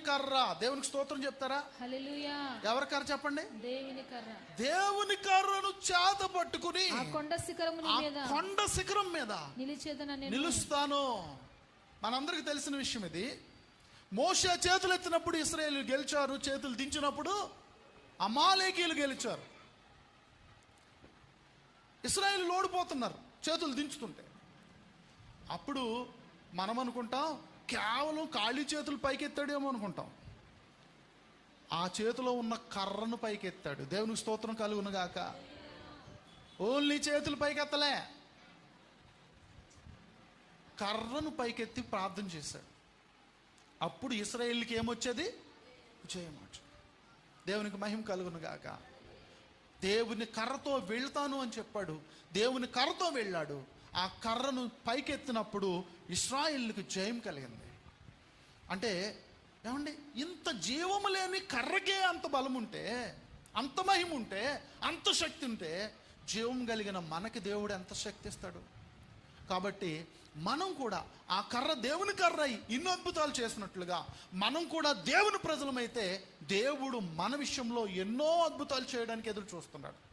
కర్ర. దేవునికి స్తోత్రం చెప్తారా? ఎవరి కర్ర చెప్పండి? దేవుని కర్ర. దేవుని కర్రను చేత పట్టుకుని కొండ మీద. కొండ శిఖరం మీద నిలుస్తాను. మనందరికి తెలిసిన విషయం ఇది. మోషే చేతులు ఎత్తినప్పుడు ఇస్రాయేల్ గెలిచారు. చేతులు దించినప్పుడు అమాలేకీలు గెలిచారు. ఇస్రాయేల్ ఓడిపోతున్నారు. చేతులు దించుతుంటే. అప్పుడు మనం అనుకుంటాం కేవలం ఖాళీ చేతులు పైకెత్తాడేమో అనుకుంటాం. ఆ చేతిలో ఉన్న కర్రను పైకెత్తాడు. దేవునికి స్తోత్రం కలుగును గాక. ఓన్లీ చేతులు పైకెత్తలే. కర్రను పైకెత్తి ప్రార్థన చేశాడు. అప్పుడు ఇస్రాయేల్కి ఏమొచ్చేది? విజయమాట దేవునికి మహిమ కలుగునుగాక దేవుని కర్రతో వెళ్తాను అని చెప్పాడు. దేవుని కర్రతో వెళ్ళాడు. ఆ కర్రను పైకెత్తినప్పుడు ఇస్రాయిల్కి జయం కలిగింది. అంటే ఏమండి? ఇంత జీవము లేని కర్రకే అంత బలం ఉంటే అంత మహిమ ఉంటే అంత శక్తి ఉంటే జీవం కలిగిన మనకి దేవుడు ఎంత శక్తి ఇస్తాడు? కాబట్టి మనం కూడా ఆ కర్ర దేవుని కర్ర అయి ఇన్ని అద్భుతాలు చేసినట్లుగా మనం కూడా దేవుని ప్రజలమైతే దేవుడు మన విషయంలో ఎన్నో అద్భుతాలు చేయడానికి ఎదురు చూస్తున్నాడు.